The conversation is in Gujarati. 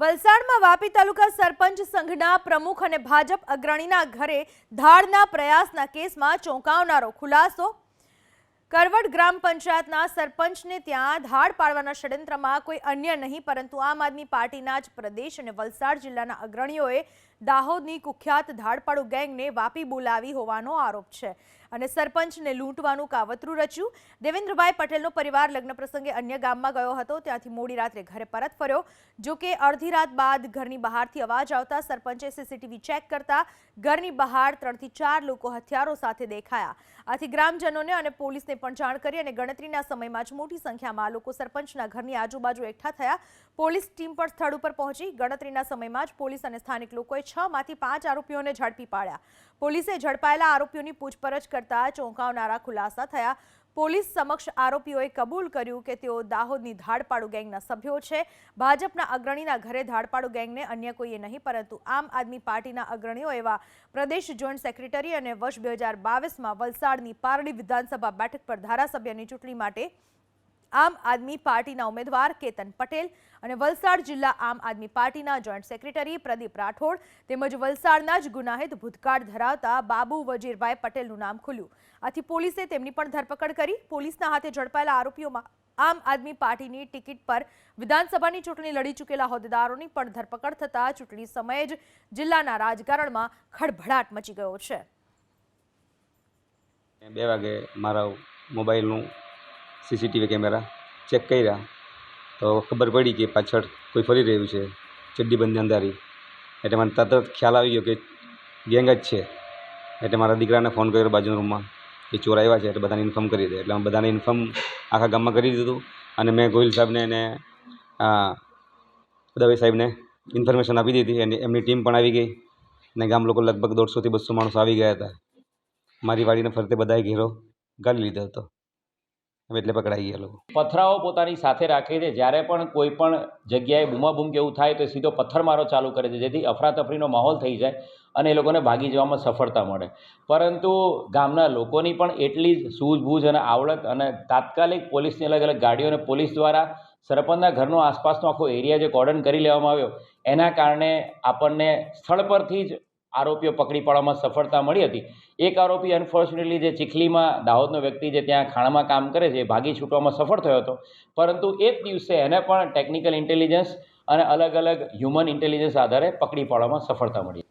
વલસાડમાં વાપી તાલુકા સરપંચ સંઘના પ્રમુખ અને ભાજપ અગ્રણીના ઘરે ધાડના પ્રયાસના કેસમાં ચોંકાવનારો ખુલાસો. કરવડ ગ્રામ પંચાયતના સરપંચને ત્યાં ધાડ પાડવાના ષડયંત્રમાં કોઈ અન્ય નહીં, પરંતુ આમ આદમી પાર્ટીના જ પ્રદેશ અને વલસાડ જિલ્લાના અગ્રણીઓએ દાહોદની કુખ્યાત ધાડપાડુ ગેંગને વાપી બોલાવી હોવાનો આરોપ છે. અને સરપંચને લૂંટવાનું કાવતરું રચ્યું. દેવેન્દ્રભાઈ પટેલનો પરિવાર લગ્ન પ્રસંગે અન્ય ગામમાં ગયો હતો. ત્યાંથી મોડી રાત્રે ઘરે પરત ફર્યો. જો કે અડધી રાત બાદ ઘરની બહારથી અવાજ આવતા સરપંચે સીસીટીવી ચેક કરતા ઘરની બહાર ત્રણથી ચાર લોકો હથિયારો સાથે દેખાયા. આથી ગ્રામજનોને અને પોલીસને પણ જાણ કરી અને ગણતરીના સમયમાં જ મોટી સંખ્યામાં લોકો સરપંચના ઘરની આજુબાજુ એકઠા થયા. પોલીસ ટીમ પણ સ્થળ ઉપર પહોંચી. ગણતરીના સમયમાં જ પોલીસ અને સ્થાનિક લોકોએ છ માંથી પાંચ આરોપીઓને ઝડપી પાડ્યા. પોલીસે ઝડપાયેલા આરોપીઓની પૂછપરછ કરતા ચોંકાવનારા ખુલાસા થયા. પોલીસ સમક્ષ આરોપીઓએ કબૂલ કર્યું કે તેઓ દાહોદની ધાડપાડુ ગેંગના સભ્યો છે. ભાજપના અગ્રણીના ઘરે ધાડપાડુ ગેંગને અન્ય કોઈએ નહીં, પરંતુ આમ આદમી પાર્ટીના અગ્રણીઓ એવા પ્રદેશ જોઈન્ટ સેક્રેટરી અને વર્ષ બે હજાર બાવીસમાં વલસાડની પારડી વિધાનસભા બેઠક પર ધારાસભ્યની ચૂંટણી માટે આમ આદમી પાર્ટીના ઉમેદવાર કેતન પટેલ અને વલસાડ જિલ્લા આમ આદમી પાર્ટીના જોઈન્ટ સેક્રેટરી પ્રદીપ રાઠોડ તેમજ વલસાડના જ ગુનાહિત ભૂતકાળ ધરાવતા બાબુ વજીરભાઈ પટેલનું નામ ખુલ્યું. આથી પોલીસે તેમની પણ ધરપકડ કરી. પોલીસના હાથે ઝડપાયેલા આરોપીઓમાં આમ આદમી પાર્ટીની ટિકિટ પર વિધાનસભાની ચૂંટણી લડી ચૂકેલા હોદ્દેદારોની પણ ધરપકડ થતા ચૂંટણી સમયે જ જિલ્લાના રાજકારણમાં ખળભળાટ મચી ગયો છે. બે વાગે મારા મોબાઈલનું સીસીટીવી કેમેરા ચેક કર્યા તો ખબર પડી કે પાછળ કોઈ ફરી રહ્યું છે ચડ્ડીબંધી અંધારી. એટલે મને તરત ખ્યાલ આવી ગયો કે ગેંગ જ છે. એટલે મારા દીકરાને ફોન કર્યો બાજુના રૂમમાં કે ચોર આવ્યા છે એટલે બધાને ઇન્ફોર્મ કરી દે. એટલે અમે બધાને ઇન્ફોર્મ આખા ગામમાં કરી દીધું અને મેં ગોહિલ સાહેબને આ, દવે સાહેબને ઇન્ફોર્મેશન આપી દીધી. અને એમની ટીમ પણ આવી ગઈ અને ગામ લોકો લગભગ દોઢસોથી બસો માણસો આવી ગયા હતા. મારી વાડીને ફરતે બધાએ ઘેરો ગાળી લીધો હતો. એટલે પકડાઈ ગયા લોકો. પથરાઓ પોતાની સાથે રાખે છે. જ્યારે પણ કોઈ પણ જગ્યાએ બૂમાબૂમ કેવું થાય તો સીધો પથ્થરમારો ચાલુ કરે છે. જેથી અફરાતફરીનો માહોલ થઈ જાય અને એ લોકોને ભાગી જવામાં સફળતા મળે. પરંતુ ગામના લોકોની પણ એટલી જ સૂઝબૂઝ અને આવડત અને તાત્કાલિક પોલીસની અલગ અલગ ગાડીઓ અને પોલીસ દ્વારા સરપંચના ઘરનો આસપાસનો આખો એરિયા જે કોર્ડન કરી લેવામાં આવ્યો, એના કારણે આપણને સ્થળ પરથી જ આરોપીઓ પકડી પાડવામાં સફળતા મળી હતી. એક આરોપી અનફોર્ચ્યુનેટલી જે ચીખલીમાં દાહોદનો વ્યક્તિ જે ત્યાં ખાણમાં કામ કરે છે ભાગી છૂટવામાં સફળ થયો હતો. પરંતુ એ જ દિવસે એને પણ ટેકનિકલ ઇન્ટેલિજન્સ અને અલગ અલગ હ્યુમન ઇન્ટેલિજન્સ આધારે પકડી પાડવામાં સફળતા મળી.